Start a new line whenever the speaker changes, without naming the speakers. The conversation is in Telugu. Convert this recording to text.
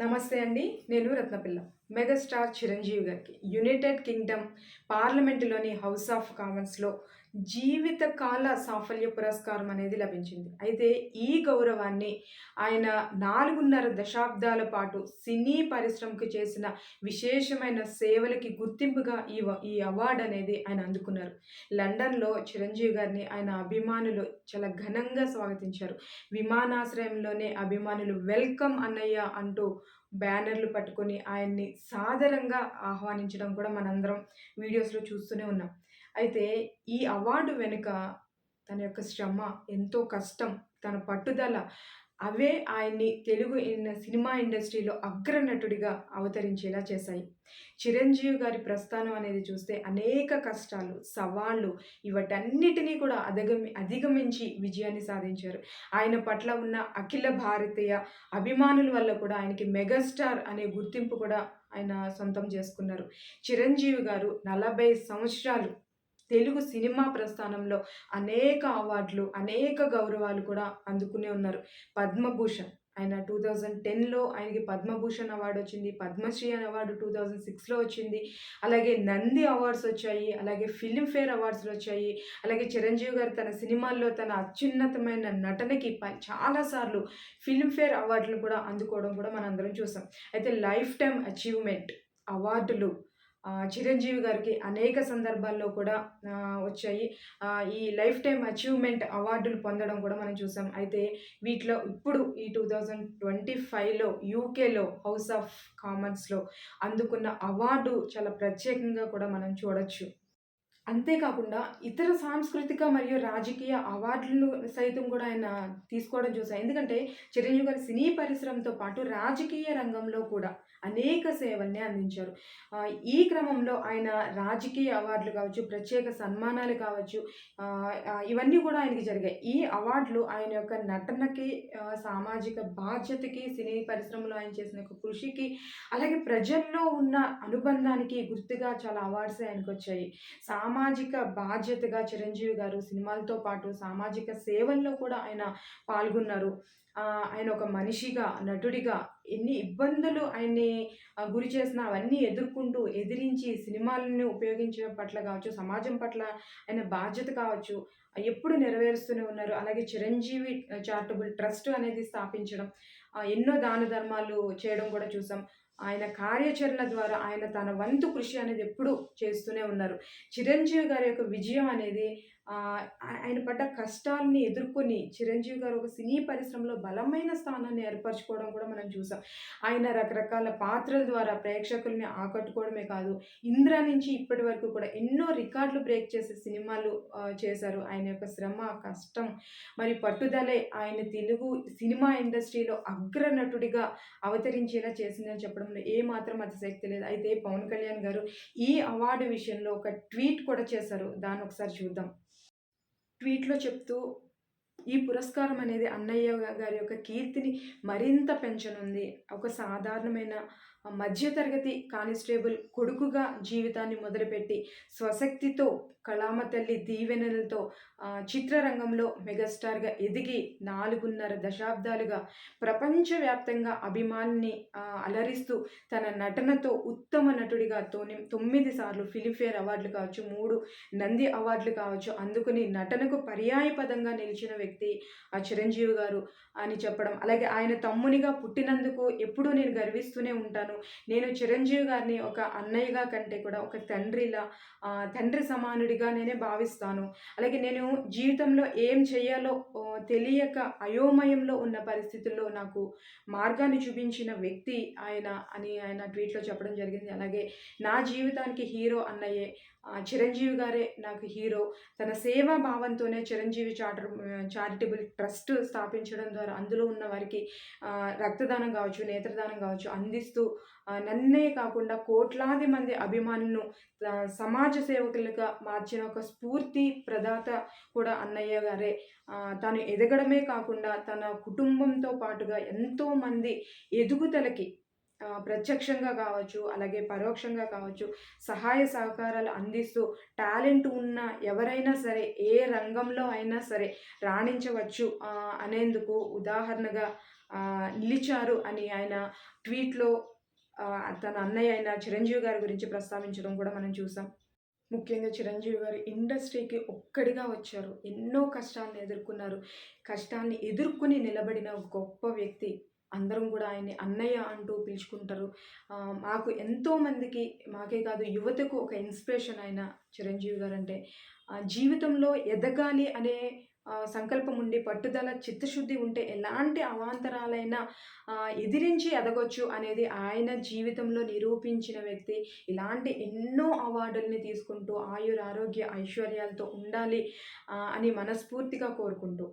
నమస్తే అండి నేను రత్నపిల్ల. మెగాస్టార్ చిరంజీవి గారికి యునైటెడ్ కింగ్డమ్ పార్లమెంటులోని హౌస్ ఆఫ్ కామన్స్లో జీవితకాల సాఫల్య పురస్కారం అనేది లభించింది. అయితే ఈ గౌరవాన్ని ఆయన నాలుగున్నర దశాబ్దాల పాటు సినీ పరిశ్రమకు చేసిన విశేషమైన సేవలకి గుర్తింపుగా ఈ ఈ అవార్డు అనేది ఆయన అందుకున్నారు. లండన్లో చిరంజీవి గారిని ఆయన అభిమానులు చాలా ఘనంగా స్వాగతించారు. విమానాశ్రయంలోనే అభిమానులు వెల్కమ్ అన్నయ్య అంటూ బ్యానర్లు పట్టుకొని ఆయన్ని సాదరంగా ఆహ్వానించడం కూడా మనందరం వీడియోస్లో చూస్తూనే ఉన్నాం. అయితే ఈ అవార్డు వెనుక తన యొక్క శ్రమ ఎంతో కష్టం తన పట్టుదల అవే ఆయన్ని తెలుగు సినిమా ఇండస్ట్రీలో అగ్రనటుడిగా అవతరించేలా చేశాయి. చిరంజీవి గారి ప్రస్థానం అనేది చూస్తే అనేక కష్టాలు సవాళ్ళు ఇవటన్నిటినీ కూడా అధిగమి అధిగమించి విజయాన్ని సాధించారు. ఆయన పట్ల ఉన్న అఖిల భారతీయ అభిమానుల వల్ల కూడా ఆయనకి మెగాస్టార్ అనే గుర్తింపు కూడా ఆయన సొంతం చేసుకున్నారు. చిరంజీవి గారు నలభై సంవత్సరాలు తెలుగు సినిమా ప్రస్థానంలో అనేక అవార్డులు అనేక గౌరవాలు కూడా అందుకునే ఉన్నారు. పద్మభూషణ్ ఆయన టూ థౌజండ్ టెన్లో ఆయనకి పద్మభూషణ్ అవార్డు వచ్చింది పద్మశ్రీ అనే అవార్డు టూ థౌజండ్ సిక్స్లో వచ్చింది. అలాగే నంది అవార్డ్స్ వచ్చాయి అలాగే ఫిల్మ్ఫేర్ అవార్డ్స్లు వచ్చాయి అలాగే చిరంజీవి గారు తన సినిమాల్లో తన అత్యున్నతమైన నటనకి ప- చాలాసార్లు ఫిల్మ్ఫేర్ అవార్డులు కూడా అందుకోవడం కూడా మనందరం చూసాం. అయితే లైఫ్ టైం అచీవ్మెంట్ అవార్డులు చిరంజీవి గారికి అనేక సందర్భాల్లో కూడా వచ్చాయి. ఈ లైఫ్ టైం అచీవ్మెంట్ అవార్డులు పొందడం కూడా మనం చూసాం. అయితే వీటిలో ఇప్పుడు ఈ టూ థౌజండ్ ట్వంటీ ఫైవ్లో యూకేలో హౌస్ ఆఫ్ కామన్స్లో అందుకున్న అవార్డు చాలా ప్రత్యేకంగా కూడా మనం చూడొచ్చు. అంతేకాకుండా ఇతర సాంస్కృతిక మరియు రాజకీయ అవార్డులను సైతం కూడా ఆయన తీసుకోవడం చూసాం ఎందుకంటే చిరంజీవి గారు సినీ పరిశ్రమతో పాటు రాజకీయ రంగంలో కూడా అనేక సేవల్ని అందించారు. ఈ క్రమంలో ఆయన రాజకీయ అవార్డులు కావచ్చు ప్రత్యేక సన్మానాలు కావచ్చు ఇవన్నీ కూడా ఆయనకి జరిగాయి. ఈ అవార్డులు ఆయన యొక్క నటనకి సామాజిక బాధ్యతకి సినీ పరిశ్రమలో ఆయన చేసిన ఒక కృషికి అలాగే ప్రజల్లో ఉన్న అనుబంధానికి గుర్తుగా చాలా అవార్డ్స్ ఆయనకు వచ్చాయి సామాజిక బాధ్యతగా చిరంజీవి గారు సినిమాలతో పాటు సామాజిక సేవల్లో కూడా ఆయన పాల్గొన్నారు. ఆయన ఒక మనిషిగా నటుడిగా ఎన్ని ఇబ్బందులు ఆయన్ని గురి చేసినా అవన్నీ ఎదుర్కొంటూ ఎదిరించి సినిమాలను ఉపయోగించడం పట్ల కావచ్చు సమాజం పట్ల ఆయన బాధ్యత కావచ్చు ఎప్పుడు నెరవేరుస్తూనే ఉన్నారు. అలాగే చిరంజీవి చారిటబుల్ ట్రస్ట్ అనేది స్థాపించడం ఆ, ఎన్నో దాన ధర్మాలు చేయడం కూడా చూసాం. ఆయన కార్యాచరణ ద్వారా ఆయన తన వంతు కృషి అనేది ఎప్పుడూ చేస్తూనే ఉన్నారు. చిరంజీవి గారి యొక్క విజయం అనేది ఆయన పడ్డ కష్టాలని ఎదుర్కొని చిరంజీవి గారు ఒక సినీ పరిశ్రమలో బలమైన స్థానాన్ని ఏర్పరచుకోవడం కూడా మనం చూసాం. ఆయన రకరకాల పాత్రల ద్వారా ప్రేక్షకుల్ని ఆకట్టుకోవడమే కాదు ఇంద్ర నుంచి ఇప్పటి వరకు కూడా ఎన్నో రికార్డులు బ్రేక్ చేసే సినిమాలు చేశారు. ఆయన యొక్క శ్రమ కష్టం మరి పట్టుదలే ఆయన తెలుగు సినిమా ఇండస్ట్రీలో అగ్రనటుడిగా అవతరించేలా చేసిందని చెప్పడం చెప్పడంలో ఏమాత్రం మాత్రం అతిశక్తి లేదు. అయితే పవన్ కళ్యాణ్ గారు ఈ అవార్డు విషయంలో ఒక ట్వీట్ కూడా చేశారు. దాన్ని ఒకసారి చూద్దాం. ట్వీట్లో చెప్తూ ఈ పురస్కారం అనేది అన్నయ్య గారి యొక్క కీర్తిని మరింత పెంచనుంది. ఒక సాధారణమైన మధ్యతరగతి కానిస్టేబుల్ కొడుకుగా జీవితాన్ని మొదలుపెట్టి స్వశక్తితో కళామ తల్లి దీవెనలతో చిత్రరంగంలో మెగాస్టార్గా ఎదిగి నాలుగున్నర దశాబ్దాలుగా ప్రపంచవ్యాప్తంగా అభిమానిని అలరిస్తూ తన నటనతో ఉత్తమ నటుడిగా తోని తొమ్మిది సార్లు ఫిలింఫేర్ అవార్డులు కావచ్చు మూడు నంది అవార్డులు కావచ్చు అందుకుని నటనకు పర్యాయపదంగా నిలిచిన వ్యక్తి ఆ చిరంజీవి గారు అని చెప్పడం. అలాగే ఆయన తమ్మునిగా పుట్టినందుకు ఎప్పుడూ నేను గర్విస్తూనే ఉంటాను. నేను చిరంజీవి గారిని ఒక అన్నయ్యగా కంటే కూడా ఒక తండ్రిలా తండ్రి సమానుడిగా నేనే భావిస్తాను. అలాగే నేను జీవితంలో ఏం చేయాలో తెలియక అయోమయంలో ఉన్న పరిస్థితుల్లో నాకు మార్గాన్ని చూపించిన వ్యక్తి ఆయన అని ఆయన ట్వీట్లో చెప్పడం జరిగింది. అలాగే నా జీవితానికి హీరో అన్నయ్యే చిరంజీవి గారే నాకు హీరో. తన సేవా భావంతోనే చిరంజీవి చార్టర్ చారిటబుల్ ట్రస్ట్ స్థాపించడం ద్వారా అందులో ఉన్న వారికి రక్తదానం కావచ్చు నేత్రదానం కావచ్చు అందిస్తూ నన్నే కాకుండా కోట్లాది మంది అభిమానులను సమాజ సేవకులుగా మార్చిన ఒక స్ఫూర్తి ప్రదాత కూడా అన్నయ్య గారే. తను ఎదగడమే కాకుండా తన కుటుంబంతో పాటుగా ఎంతోమంది ఎదుగుదలకి ప్రత్యక్షంగా కావచ్చు, అలాగే పరోక్షంగా కావచ్చు, సహాయ సహకారాలు అందిస్తూ టాలెంట్ ఉన్న ఎవరైనా సరే, ఏ రంగంలో అయినా సరే రాణించవచ్చు అనేందుకు ఉదాహరణగా నిలిచారు అని ఆయన ట్వీట్‌లో తన అన్నయ్య అయిన చిరంజీవి గారి గురించి ప్రస్తావించడం కూడా మనం చూసాం. ముఖ్యంగా చిరంజీవి గారు ఇండస్ట్రీకి ఒక్కడిగా వచ్చారు. ఎన్నో కష్టాలను ఎదుర్కొన్నారు. కష్టాన్ని ఎదుర్కొని నిలబడిన గొప్ప వ్యక్తి. అందరం కూడా ఆయన్ని అన్నయ్య అంటూ పిలుచుకుంటారు. మాకు ఎంతోమందికి మాకే కాదు యువతకు ఒక ఇన్స్పిరేషన్ ఆయన చిరంజీవి గారు అంటే జీవితంలో ఎదగాలి అనే సంకల్పం ఉండి, పట్టుదల, చిత్తశుద్ధి ఉంటే ఎలాంటి అవాంతరాలైనా ఎదిరించి ఎదగొచ్చు అనేది ఆయన జీవితంలో నిరూపించిన వ్యక్తి. ఇలాంటి ఎన్నో అవార్డుల్ని తీసుకుంటూ ఆయురారోగ్య ఐశ్వర్యాలతో ఉండాలి అని మనస్ఫూర్తిగా కోరుకుంటూ